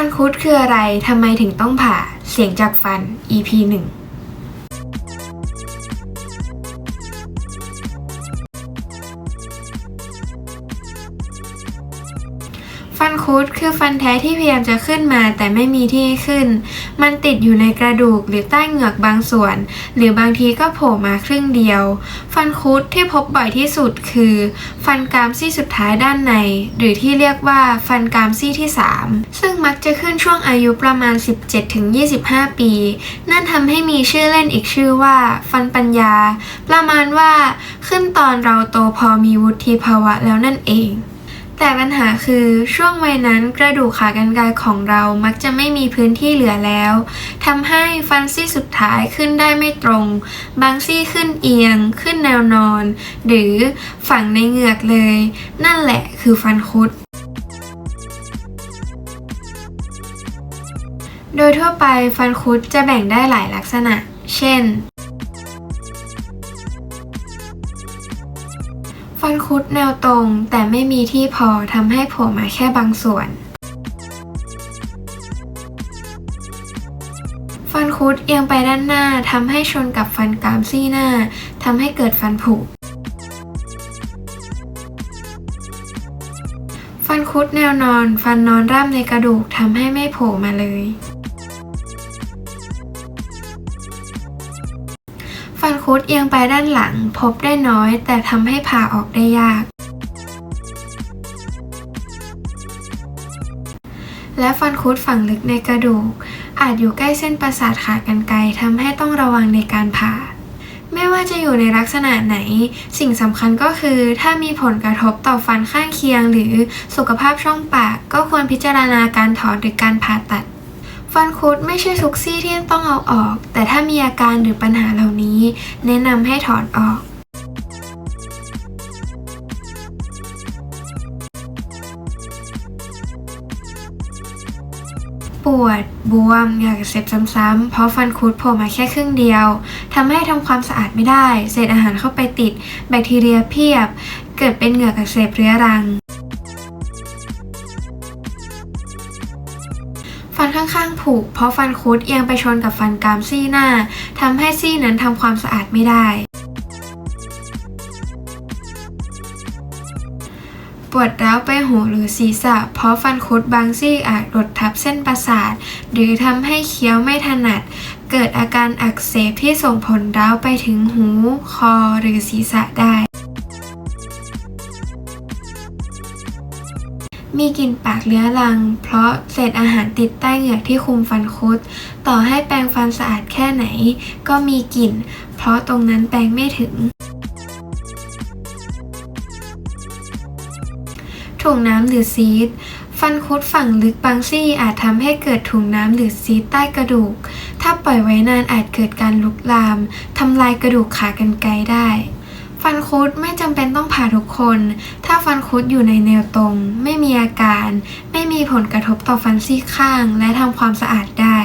ฟันคุดคืออะไร ทำไมถึงต้องผ่า เสียงจากฟัน EP 1 ฟันคุดคือฟันแท้ที่พยายามจะขึ้นมาแต่ไม่มีที่ให้ขึ้น มันติดอยู่ในกระดูกหรือใต้เหงือกบางส่วน หรือบางทีก็โผล่มาครึ่งเดียว ฟันคุดที่พบบ่อยที่สุดคือ ฟันกรามซี่สุดท้ายด้านใน หรือที่เรียกว่าฟันกรามซี่ที่ 3 ซึ่งมักจะขึ้นช่วงอายุประมาณ 17-25 ปี นั่นทำให้มีชื่อเล่นอีกชื่อว่า ฟันปัญญา ประมาณว่าขึ้นตอนเราโตพอมีวุฒิภาวะแล้วนั่นเอง แต่ปัญหาคือช่วงวัยนั้นกระดูกขากรรไกรของเรามักจะไม่มีพื้นที่เหลือแล้วทำให้ฟันซี่สุดท้ายขึ้นได้ไม่ตรง บางซี่ขึ้นเอียง ขึ้นแนวนอน หรือฝังในเหงือกเลย นั่นแหละคือฟันคุดโดยทั่วไปฟันคุดจะแบ่งได้หลายลักษณะ เช่น ฟันคุดแนวตรง แต่ไม่มีที่พอทำให้โผล่มาแค่บางส่วน ฟันคุดเอียงไปด้านหน้าทำให้ชนกับฟันกรามซี่หน้าทำให้เกิดฟันผุฟันคุดแนวนอน ฟันนอนร่ำในกระดูกทำให้ไม่โผล่มาเลย คุดเอียงไปด้านหลัง พบได้น้อย แต่ทำให้ผ่าออกได้ยาก และฟันคุดฝังลึกในกระดูก อาจอยู่ใกล้เส้นประสาทขากรรไกรทำให้ต้องระวังในการผ่า ไม่ว่าจะอยู่ในลักษณะไหน สิ่งสำคัญก็คือ ถ้ามีผลกระทบต่อฟันข้างเคียง หรือสุขภาพช่องปาก ก็ควรพิจารณาการถอนหรือการผ่าตัด ฟันคุดไม่ใช่ทุกซี่ที่ต้องเอาออก แต่ถ้ามีอาการหรือปัญหาเหล่านี้ แนะนำให้ถอนออกปวด บวมอยากเสพซ้ำๆ เพราะฟันคุดโผล่มาแค่ครึ่งเดียว ทำให้ทำความสะอาดไม่ได้ เศษอาหารเข้าไปติด แบคทีเรียเพียบ เกิดเป็นเหงือกอักเสบเรื้อรัง ฟันข้างๆผุเพราะฟันคุดเอียงไปชนกับฟันกรามซี่หน้าทำให้ซี่นั้นทำความสะอาดไม่ได้ปวดร้าวไปหูหรือศีรษะ เพราะฟันคุดบางซี่อาจกดทับเส้นประสาท หรือทำให้เคี้ยวไม่ถนัด เกิดอาการอักเสบที่ส่งผลร้าวไปถึงหู คอหรือศีรษะได้ มีกลิ่นปากเรื้อรัง เพราะเศษอาหารติดใต้เหงือกที่คุมฟันคุด ต่อให้แปรงฟันสะอาดแค่ไหน ก็มีกลิ่น เพราะตรงนั้นแปรงไม่ถึงถุงน้ำหรือซีด ฟันคุดฝั่งลึกบางซี่อาจทำให้เกิดถุงน้ำหรือซีดใต้กระดูก ถ้าปล่อยไว้นานอาจเกิดการลุกลามทำลายกระดูกขากรรไกรได้ ฟันคุดไม่จำเป็นต้องผ่าทุกคน ถ้าฟันคุดอยู่ในแนวตรง ไม่มีอาการ ไม่มีผลกระทบต่อฟันซี่ข้าง และทำความสะอาดได้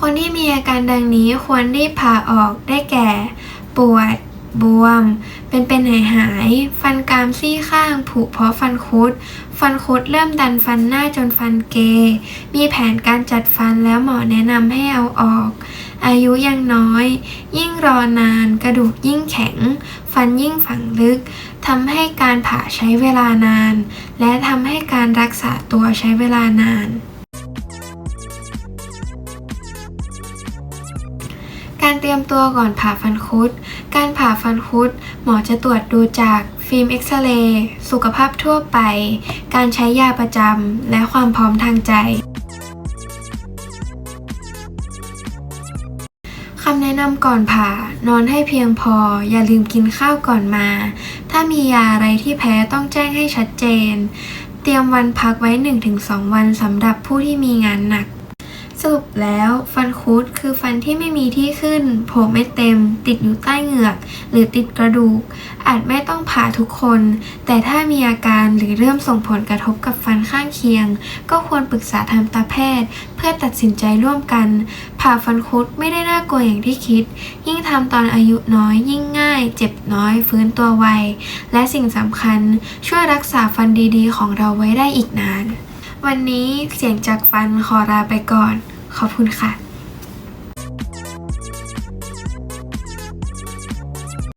คนที่มีอาการดังนี้ควรรีบผ่าออกได้แก่ ปวด บวม เป็นเป็นหายหาย ฟันกรามซี่ข้างผุเพราะฟันคุด ฟันคุดเริ่มดันฟันหน้าจนฟันเก มีแผนการจัดฟันแล้วหมอแนะนำให้เอาออก อายุยังน้อย ยิ่งรอนาน กระดูกยิ่งแข็ง ฟันยิ่งฝังลึกทำให้การผ่าใช้เวลานาน และทำให้การรักษาตัวใช้เวลานาน การเตรียมตัวก่อนผ่าฟันคุด การผ่าฟันคุด หมอจะตรวจดูจากฟิล์มเอ็กซเรย์สุขภาพทั่วไป การใช้ยาประจำ และความพร้อมทางใจคำแนะนำก่อนผ่านอนให้เพียงพอ อย่าลืมกินข้าวก่อนมา ถ้ามียาอะไรที่แพ้ต้องแจ้งให้ชัดเจน เตรียมวันพักไว้ 1-2 วันสำหรับผู้ที่มีงานหนัก สรุปแล้วฟันคุดคือฟันที่ไม่มีที่ขึ้นโผล่ไม่เต็ม ติดอยู่ใต้เหงือก หรือติดกระดูก อาจไม่ต้องผ่าทุกคน แต่ถ้ามีอาการหรือเริ่มส่งผลกระทบกับฟันข้างเคียง ก็ควรปรึกษาทันตแพทย์ เพื่อตัดสินใจร่วมกัน ผ่าฟันคุดไม่ได้น่ากลัวอย่างที่คิด ยิ่งทำตอนอายุน้อยยิ่งง่าย เจ็บน้อย ฟื้นตัวไวและสิ่งสำคัญช่วยรักษาฟันดีๆ ของเราไว้ได้อีกนาน วันนี้เสียงจากฟันขอลาไปก่อน ขอบคุณค่ะ